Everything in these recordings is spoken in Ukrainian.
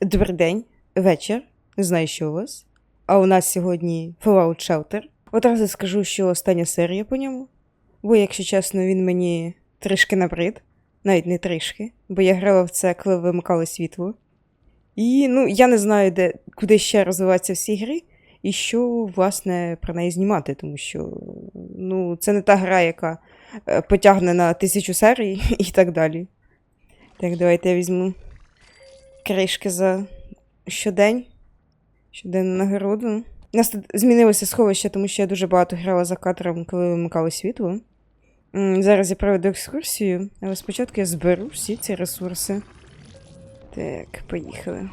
Добрий день, вечір. Не знаю, що у вас. А у нас сьогодні Fallout Shelter. Одразу скажу, що остання серія по ньому. Бо, якщо чесно, він мені трішки набрид. Навіть не трішки, бо я грала в це, коли вимикали світло. І ну, я не знаю, де, куди ще розвиватися в цій грі, і що, власне, про неї знімати, тому що ну, це не та гра, яка е, потягне на тисячу серій і так далі. Так, давайте я візьму кришки за щодень. Щоденну нагороду. У нас тут змінилося сховище, тому що я дуже багато грала за кадром, коли вимикали світло. Зараз я проведу екскурсію, але спочатку я зберу всі ці ресурси. Так, поїхали.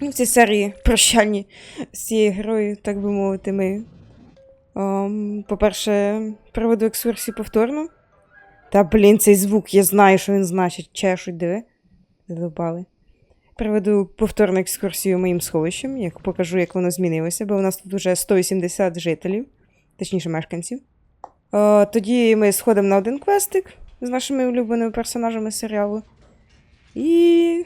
Ну, в цій серії прощальні з цією грою, так би мовити, ми. ем, по-перше, проведу екскурсію повторно. Та, блін, цей звук, я знаю, що він значить. Чешуть, диви. Задовбали. Проведу повторну екскурсію моїм сховищем, як покажу, як воно змінилося, бо у нас тут вже 180 жителів, точніше мешканців. Е, тоді ми сходимо на один квестик з нашими улюбленими персонажами серіалу. І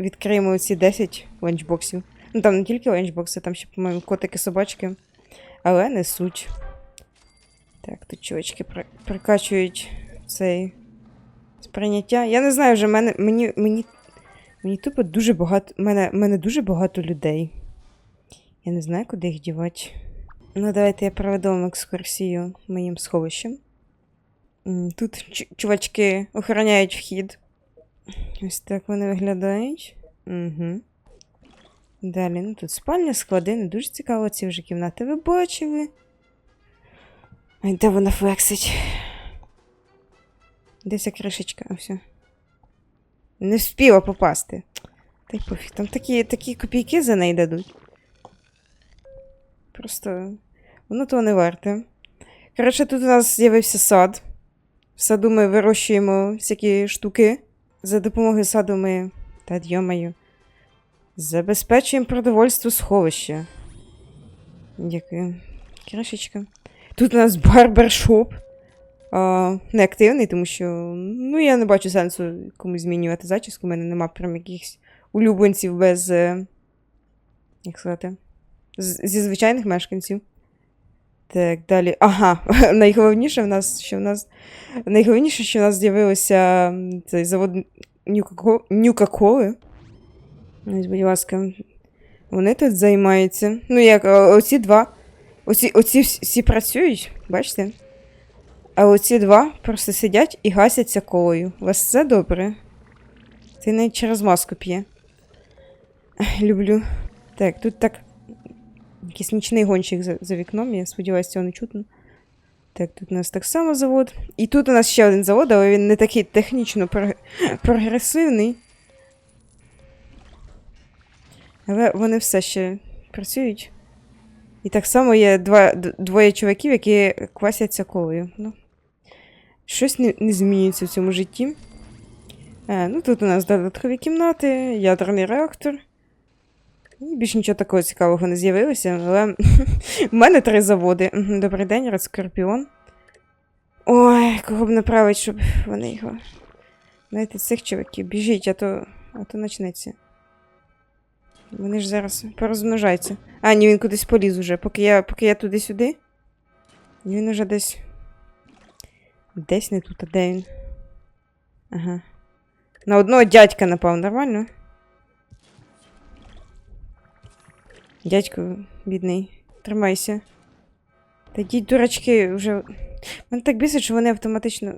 відкриємо ці 10 ланчбоксів. Ну там не тільки ланчбокси, там ще, по-моєму, котики, собачки. Але не суть. Так, тут чувачки при- прикачують цей сприйняття. Я не знаю вже, мене, мені, мені Мені тупо дуже багато. Мене, мене дуже багато людей. Я не знаю, куди їх дівати. Ну, давайте я проведу вам екскурсію моїм сховищем. Тут чу- чувачки охороняють вхід. Ось так вони виглядають. Угу. Далі, ну тут спальня, склади, не дуже цікаво, ці вже кімнати ви бачили. Ай, де вона флексить? Десь кришечка, все. Не вспіла попасти. Та й пофіг, там такі, такі копійки за неї дадуть. Просто воно того не варте. Коротше, тут у нас з'явився сад. В саду ми вирощуємо всякі штуки. За допомогою саду ми. Та йомаю. Забезпечуємо продовольство сховища. Дякую. Кришечка. Тут у нас барбершоп. А, неактивний, тому що ну, я не бачу сенсу комусь змінювати зачіску. У мене нема прям якихось улюбленців без. е, Як сказати? Зі звичайних мешканців. Так, далі. Ага, найголовніше в нас, що в нас. Найголовніше, що в нас з'явився цей завод Нюкако- Нюка-Коли. Ось, будь ласка, вони тут займаються. Ну, як оці два. Оці, оці всі працюють, бачите? А оці два просто сидять і гасяться колою. Вас все добре? Ти навіть через маску п'є. Люблю. Так, тут так. Якийсь нічний гонщик за, за вікном, я сподіваюся, цього не чутно. Так, тут у нас так само завод. І тут у нас ще один завод, але він не такий технічно про- прогресивний. Але вони все ще працюють. І так само є два, двоє чуваків, які квасяться колою. Ну, щось не, не змінюється в цьому житті. Е, ну, тут у нас додаткові кімнати, ядерний реактор. І більш нічого такого цікавого не з'явилося, але в мене три заводи. Добрий день, Ред Скорпіон. Ой, кого б направити, щоб вони його. Знаєте, цих чуваків, біжіть, а то, а то почнеться. Вони ж зараз порозмножаються. А, ні, він кудись поліз уже. Поки я, поки я туди-сюди. Він уже десь. Десь не тут, а де він? Ага. На одного дядька напав, нормально? Дядько, бідний, тримайся. Та йдіть, дурачки, вже. Мене так бісить, що вони автоматично.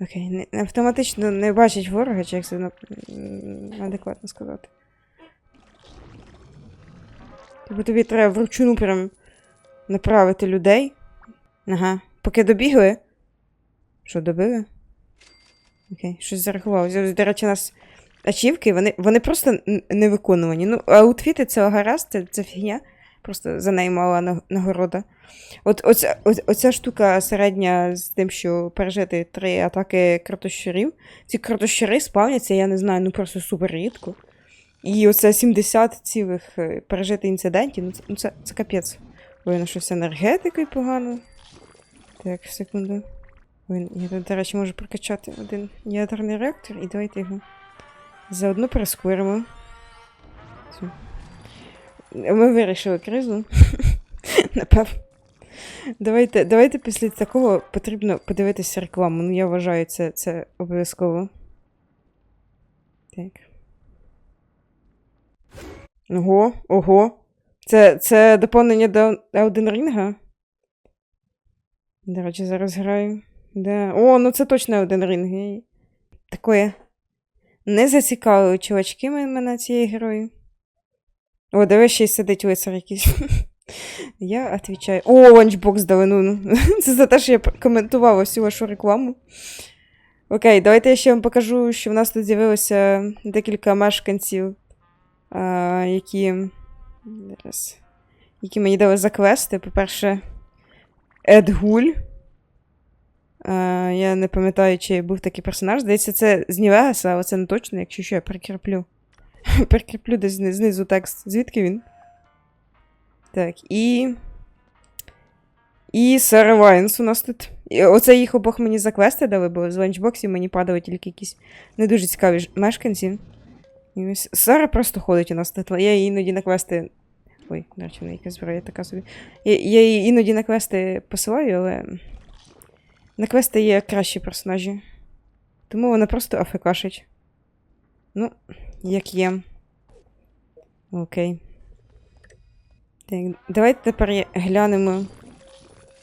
Окей, не, автоматично не бачать ворога, чи як це адекватно сказати. Тобто тобі треба вручну прям направити людей. Ага. Поки добігли. Що, добили? Окей, щось зарахувалося. Ось, До речі, у нас ачівки, вони, вони просто не виконувані. Ну, аутфіти це гаразд, це, це фігня. Просто за неї мала нагорода. От оця, оця, штука середня з тим, що пережити три атаки кротощурів. Ці кротощури спавняться, я не знаю, ну просто супер рідко. І оце 70 цілих е, пережити інцидентів, ну це, ну це, це капець. На щось енергетикою погано. Так, секунду. Ой, я тут, до речі, можу прокачати один ядерний реактор і давайте його Заодно прискоримо. Ми вирішили кризу. Напевно. Давайте, давайте після такого потрібно подивитися рекламу. Ну, я вважаю, це, це обов'язково. Так. Ого, ого. Це, це доповнення до Ring? До речі, зараз граю. Да. О, ну це точно Ring. Я- Такое. Не зацікавили чувачки мене цією герою. О, диви, ще й сидить лицар якийсь. Я відповідаю. О, ланчбокс дали, ну. Це за те, що я коментувала всю вашу рекламу. Окей, давайте я ще вам покажу, що в нас тут з'явилося декілька мешканців, а, які. Зараз. Які мені дали за квести. По-перше, Ед Гуль. А, я не пам'ятаю, чи був такий персонаж. Здається, це з Нівегаса, але це не точно, якщо що, я прикріплю. прикріплю десь знизу текст. Звідки він? Так, і. І Сара Вайнс у нас тут. І оце їх обох мені за квести дали, бо з ланчбоксів мені падали тільки якісь не дуже цікаві мешканці. І ось Сара просто ходить у нас тут. Я її іноді на квести. Ой, до речі, вона якась зброя така собі. Я, я її іноді на квести посилаю, але. На квести є кращі персонажі. Тому вона просто афекашить. Ну, як є. Окей. Так, давайте тепер глянемо,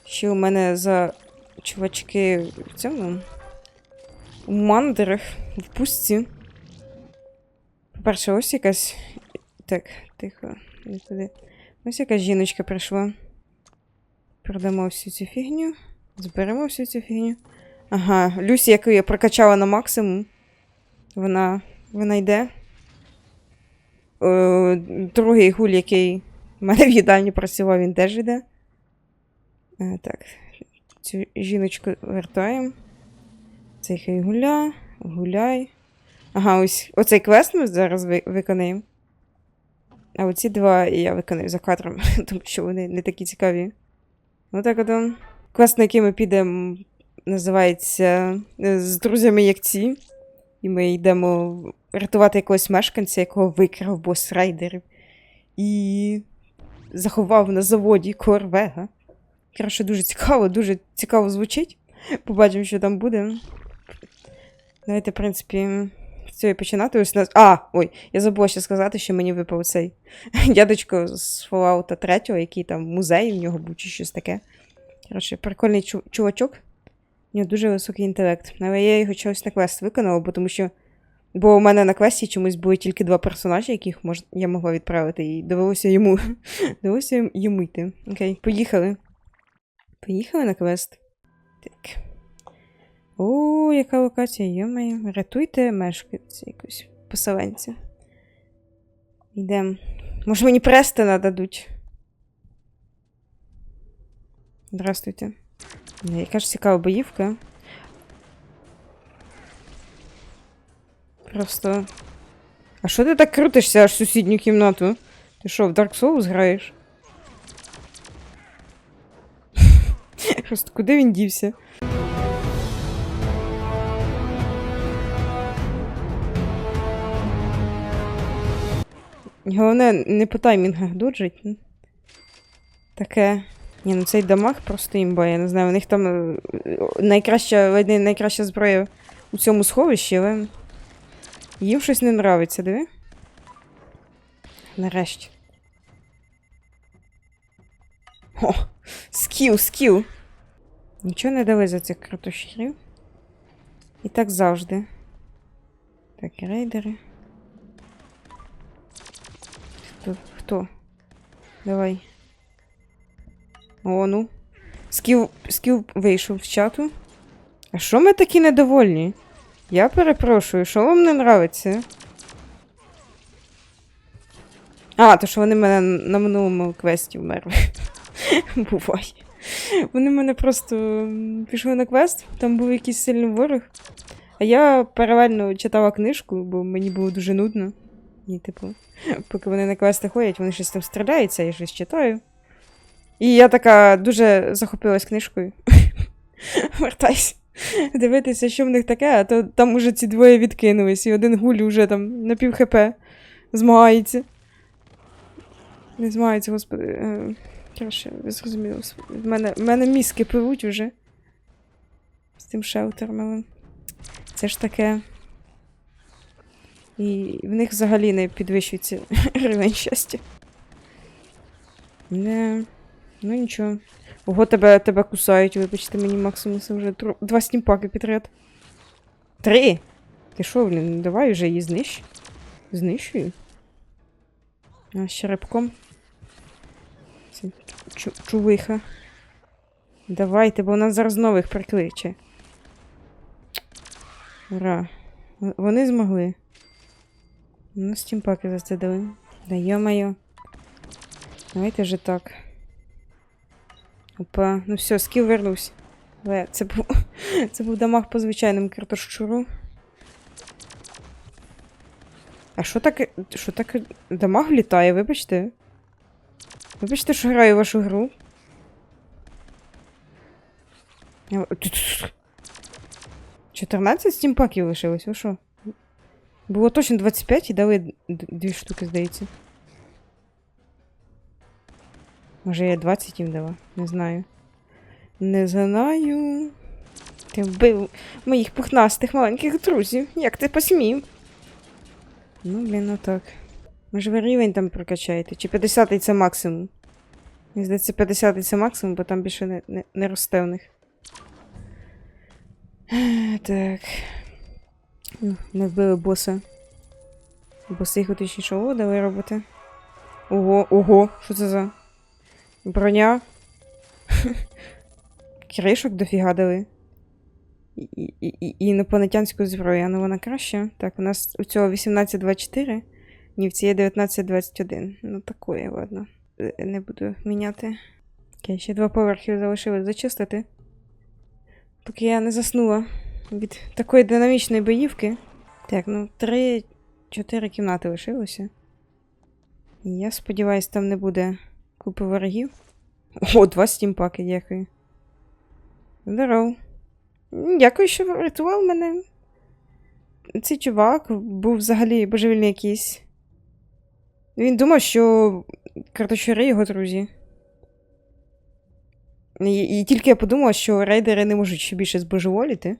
що у мене за чувачки в цьому. У мандерах в пустці. По-перше, ось якась. Так, тихо, не туди. Ось якась жіночка прийшла. Продамо всю цю фігню. Зберемо всю цю фігню. Ага, Люсі, яку я прокачала на максимум. Вона. Вона йде. Е, другий гуль, який в мене в їдальні працював, він теж йде. Е, так. Цю жіночку вертаємо. Цей хай гуля, гуляй. Ага, ось оцей квест ми зараз ви- виконаємо. А оці два я виконаю за кадром, тому що вони не такі цікаві. Отак от. Квест, на який ми підемо, називається е, з друзями як ці. І ми йдемо рятувати якогось мешканця, якого викрав бос райдерів. І заховав на заводі Корвега. Коротше, дуже цікаво, дуже цікаво звучить. Побачимо, що там буде. Давайте, в принципі, цього починати. Ось нас. А, ой, я забула ще сказати, що мені випав цей дядечко з Fallout 3, який там музей в нього був чи щось таке. Коротше, прикольний чу- чувачок. У нього дуже високий інтелект. Але я його чогось на квест виконала, бо тому що. Бо у мене на квесті чомусь були тільки два персонажі, яких мож... я могла відправити, і довелося йому. довелося йому йти. Окей, поїхали. Поїхали на квест. Так. О, яка локація, йомаю. Рятуйте мешканця якось поселенця. Йдемо. Може мені Престона дадуть. Здравствуйте. Е, Яка ж цікава боївка. Просто. А що ти так крутишся аж в сусідню кімнату? Ти що, в Dark Souls граєш? Просто куди він дівся? Головне, не по таймінгах доджить. Таке. Ні, ну цей дамаг просто імба, я не знаю. У них там е, найкраща, найкраща зброя у цьому сховищі, але. Їм щось не нравиться, диви? Нарешті. О! Скіл, скіл! Нічого не дали за цих картошків. І так завжди. Так, рейдери. Хто? Давай. О, ну. Скіл, скіл вийшов з чату. А що ми такі недовольні? Я перепрошую, що вам не нравиться? А, то що вони мене на минулому квесті вмерли. Буває. Вони мене просто пішли на квест, там був якийсь сильний ворог. А я паралельно читала книжку, бо мені було дуже нудно. І, типу, поки вони на квести ходять, вони щось там стріляються, я щось читаю. І я така дуже захопилась книжкою. Вертайся. дивитися, що в них таке, а то там уже ці двоє відкинулись, і один гуль уже там на пів хп змагається. Не змагається, господи. Е, Коротше, ви. В мене, в мене мізки пливуть вже. З тим шелтером. Це ж таке. І в них взагалі не підвищується рівень щастя. Не. Ну нічого. Ого, тебе, тебе кусають, вибачте мені Максимуса вже два стімпаки підряд. Три? Ти що, блін, давай вже її знищ. Знищую. А, з черепком. Це чу... чувиха. Давайте, бо вона зараз нових прикличе. Ура. Вони змогли. Ну, стімпаки засадили. Да йо-моє. Давайте вже так. Опа, ну все, скіл вернувся. Але це був, це був дамаг по звичайному картошчуру. А що таке. Що таке. Дамаг літає, вибачте. Вибачте, що граю в вашу гру. Я- 14 стімпаків лишилось, ви що? Було точно 25 і дали дві штуки, здається. Може, я 20 їм дала? Не знаю. Не знаю. Ти вбив моїх пухнастих маленьких друзів. Як ти посмів? Ну, блін, ну так. Може, ви рівень там прокачаєте? Чи 50 це максимум? Мені здається, 50 це максимум, бо там більше не, не, не росте в них. Так. Ну, Ми вбили боса. Боса їх точніше. О, давай робити. Ого, ого, що це за. Броня. Кришок дофіга дали. І, і, і, інопланетянську зброю, ну вона краща. Так, у нас у цього 1824, ні, в цій є 1921. Ну, такое, ладно. Е, Не буду міняти. Окей, ще два поверхи залишилось зачистити. Поки я не заснула від такої динамічної боївки. Так, ну, три-чотири кімнати лишилося. Я сподіваюся, там не буде купи ворогів. О, два стімпаки, дякую. Здоров. Дякую, що врятував мене. Цей чувак був взагалі божевільний якийсь. Він думав, що карточари його друзі. І, і тільки я подумала, що рейдери не можуть ще більше збожеволіти.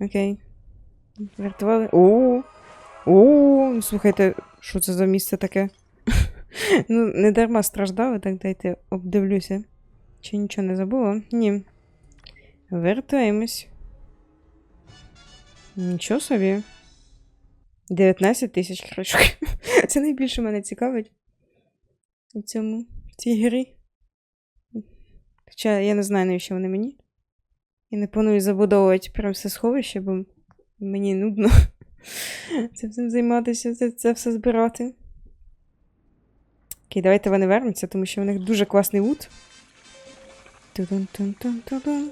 Окей. Врятували. О! О, ну, слухайте, що це за місце таке? ну, не дарма страждали, так дайте обдивлюся. Чи нічого не забула? Ні. Вертаємось. Нічого собі. 19 тисяч кришок. Це найбільше мене цікавить у цьому в цій грі. Хоча я не знаю, навіщо вони мені. Я не планую забудовувати прям все сховище, бо мені нудно цим всім займатися, це, це все збирати. Окей, давайте вони вернуться, тому що у них дуже класний лут. Тудун-тун-тун-тудун.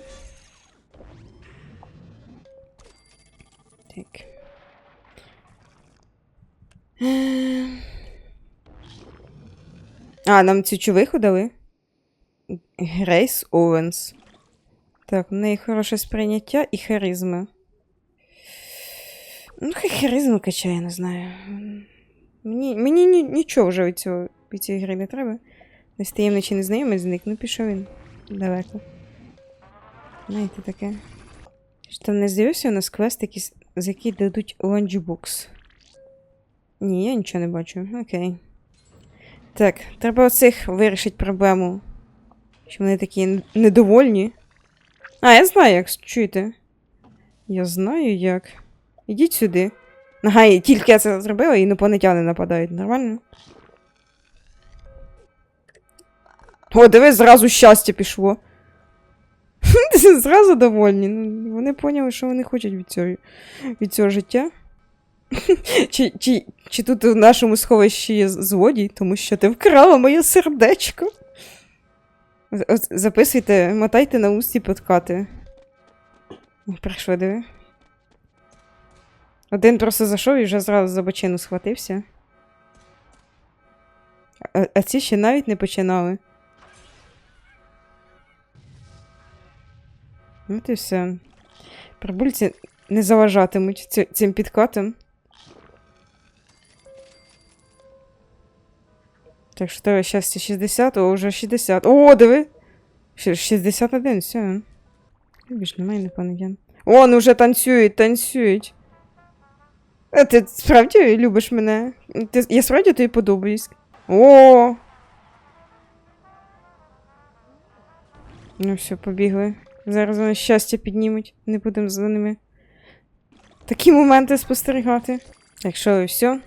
Так. А, нам цю чувиху дали? Грейс Оуенс. Так, в неї хороше сприйняття і харизма. Ну, хай харизму качає, не знаю. Мені, мені ні, нічого вже від, цього, від цієї гри не треба. Десь таємний чи незнайомий зник, ну пішов він далеко. Знаєте таке. Що не з'явився у нас квест, якийсь, за який дадуть ланчбокс. Ні, я нічого не бачу. Окей. Так, треба оцих вирішити проблему. Що вони такі недовольні. А, я знаю, як чуєте. Я знаю як. Ідіть сюди. Ага, і тільки я це зробила, і інопланетяни нападають. Нормально? О, диви, зразу щастя пішло. Зразу довольні. Ну, вони поняли, що вони хочуть від цього, від цього життя. Чи, чи, чи тут у нашому сховищі є злодій, тому що ти вкрала моє сердечко. Записуйте, мотайте на усі подкати. Прийшли, диви. Один просто зайшов і вже зразу за бочину схватився. А, а ці ще навіть не починали. От і все. Прибульці не заважатимуть цим підкатом. Так що тебе щастя 60, о, вже 60. О, диви! 61, все. Більш немає інопланетян. О, ну вже танцюють, танцюють. А ти справді любиш мене? Ти, я справді тобі подобаюсь. О! Ну все, побігли. Зараз вони щастя піднімуть. Не будемо за ними. Такі моменти спостерігати. Так що, і все.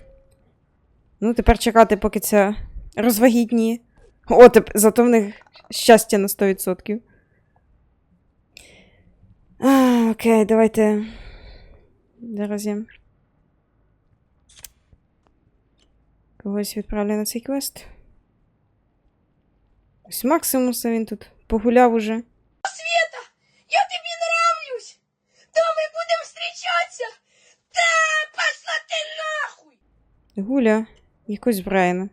Ну, тепер чекати, поки ця розвагітніє. О, теп... зато в них щастя на 100%. А, окей, давайте. Зараз я. Когось відправлю на цей квест. Ось Максимуса він тут погуляв уже. Я тобі нравлюсь! То ми будемо зустрічатися! Та пошла ти нахуй! Гуля, якось Брайана.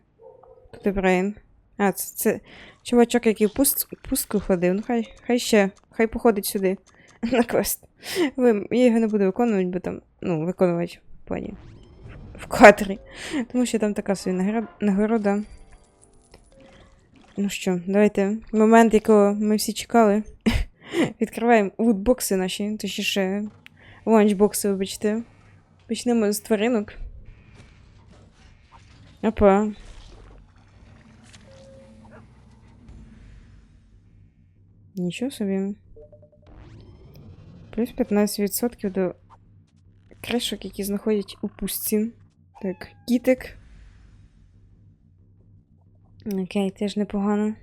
Тут і Брайан. А, це, це чувачок, який пуст, пустку ходив. Ну хай, хай ще, хай походить сюди. На квест. Я його не буду виконувати, бо там, ну, виконувати в плані. В кадрі. Тому що там така собі нагорода. Ну що, давайте. Момент, якого ми всі чекали. Відкриваємо лутбокси наші, точніше, ланчбокси, вибачте. Почнемо з тваринок. Опа. Нічого собі. Плюс 15% до кришок, які знаходять у пустці. Так, кітик. Окей, теж непогано.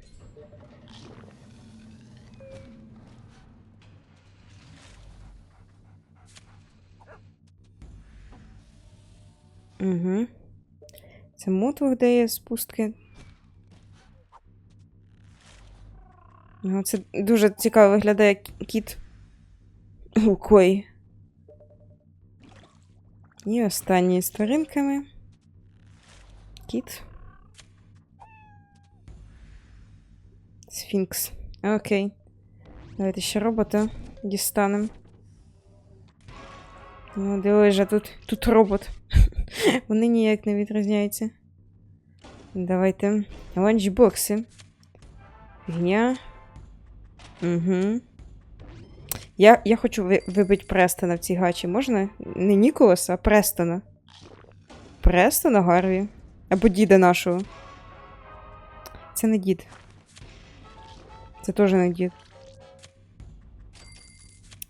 Угу. Це мотор дає спустки. Ну, це дуже цікаво виглядає кіт. Укой. І останній з тваринками. Кіт. Сфінкс. Окей. Давайте ще робота дістанемо. Ну, дивись же, тут, тут робот. Вони ніяк не відрізняються. Давайте. Ланчбокси. Фігня. Угу. Я, я хочу ви, вибити Престона в цій гачі. Можна? Не Ніколаса, а Престона. Престона Гарві. Або діда нашого. Це не дід. Це теж не дід.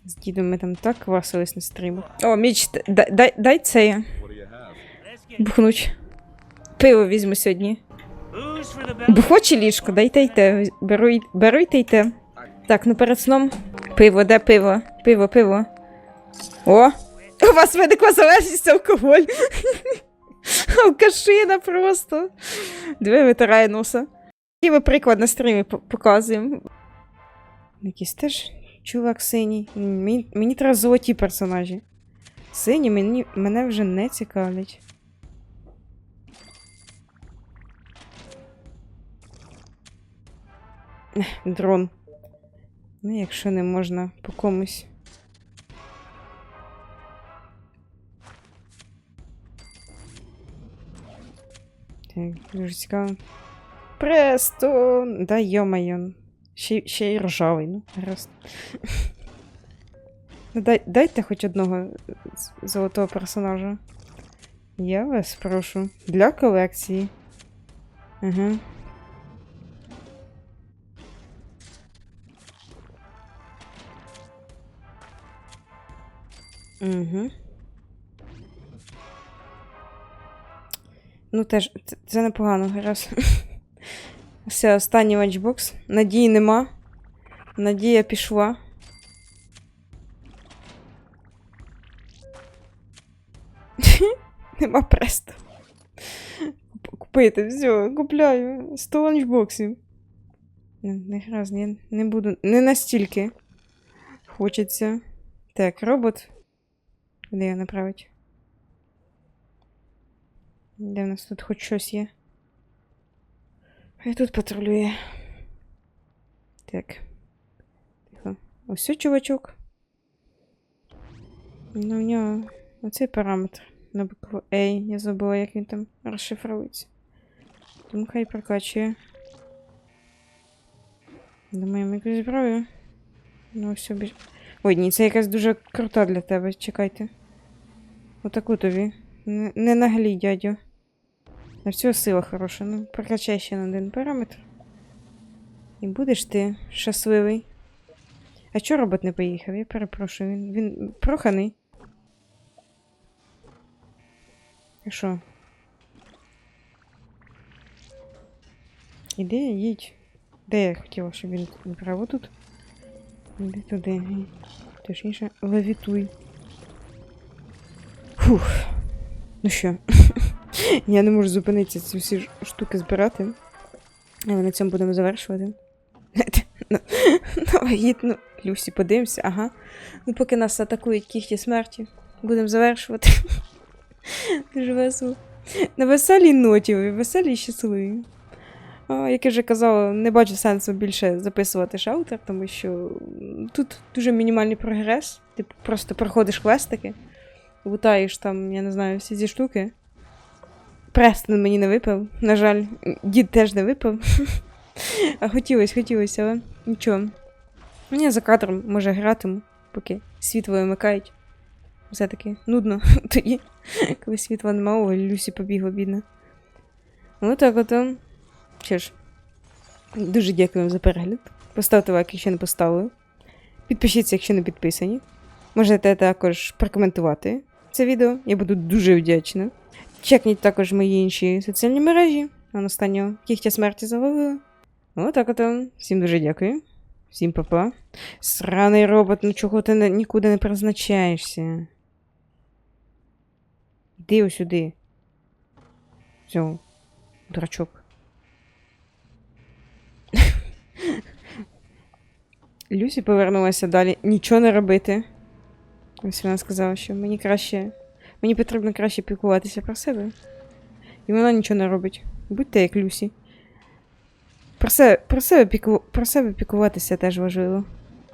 З дідом ми там так квасились на стрімах. О, Міч, дай, дай, дай це бухнуть. Пиво візьму сьогодні. Бухо чи ліжко, дайте й те. Беру й те й те. Так, ну перед сном. Пиво, де пиво? Пиво, пиво. О! У вас виникла залежність алкоголь. Алкашина просто. Диви, витирає носа. Який ми приклад на стрімі показуємо. Якийсь теж чувак синій. Мені, мені треба золоті персонажі. Сині мені, мене вже не цікавлять. Дрон. Ну, якщо не можна по комусь. Так, дуже цікаво. Престон! Да йо-моє. Ще, ще й ржавий, ну, гаразд. Ну, дай, дайте хоч одного золотого персонажа. Я вас прошу. Для колекції. Ага. Угу. Ну, теж, це, це непогано, гаразд. Все, останній ланчбокс. Надії нема. Надія пішла. Нема престо. Куп- Купити, все, купляю. 100 ланчбоксів. Не гаразд, я не буду. Не настільки. Хочеться. Так, робот. Куди його направить? Де в нас тут хоч щось є? Хай тут патрулює. Так. Тихо. Ось чувачок. Ну, в нього оцей параметр на букву A. Я забула, як він там розшифровується. Тому хай прокачує. Думаємо якусь зброю. Ну, все біж. Ой, ні, це якась дуже крута для тебе. Чекайте. Отаку тобі. Не, наглій, дядю. На всього сила хороша. Ну, прокачай ще на один параметр. І будеш ти щасливий. А чого робот не поїхав? Я перепрошую, він, він проханий. А що? Іди, їдь. Де я хотіла, щоб він направо тут? Іди туди. Точніше, левітуй. Фух. Ну що? я не можу зупинитися ці всі штуки збирати. Але на цьому будемо завершувати. Ну, ну. Люсі, подивимося, ага. Ну, поки нас атакують кіхті смерті, будемо завершувати. Дуже весело. На веселій ноті, веселі і щасливі. А, як я вже казала, не бачу сенсу більше записувати шаутер, тому що тут дуже мінімальний прогрес. Ти просто проходиш квестики, лутаєш там, я не знаю, всі ці штуки. Престон мені не випав. На жаль, дід теж не випав. А хотілося, хотілося, але нічого. Я за кадром може гратиму, поки світло вимикають. Все-таки нудно тоді, коли світла нема, ой, Люсі побігла, бідна. Ну так ото. Що ж, дуже дякую вам за перегляд. Поставте лайк, якщо не поставили. Підпишіться, якщо не підписані. Можете також прокоментувати це відео. Я буду дуже вдячна. Чекніть також мої інші соціальні мережі. А на останнього кігтя смерті завалили. Отак ото. Всім дуже дякую. Всім па-па. Сраний робот, ну чого ти не- нікуди не призначаєшся? Іди ось сюди. Все, дурачок. Люсі повернулася далі нічого не робити. Ось вона сказала, що мені краще. Мені потрібно краще піклуватися про себе. І вона нічого не робить. Будьте як Люсі. Про себе, про себе, піку, про себе піклуватися теж важливо.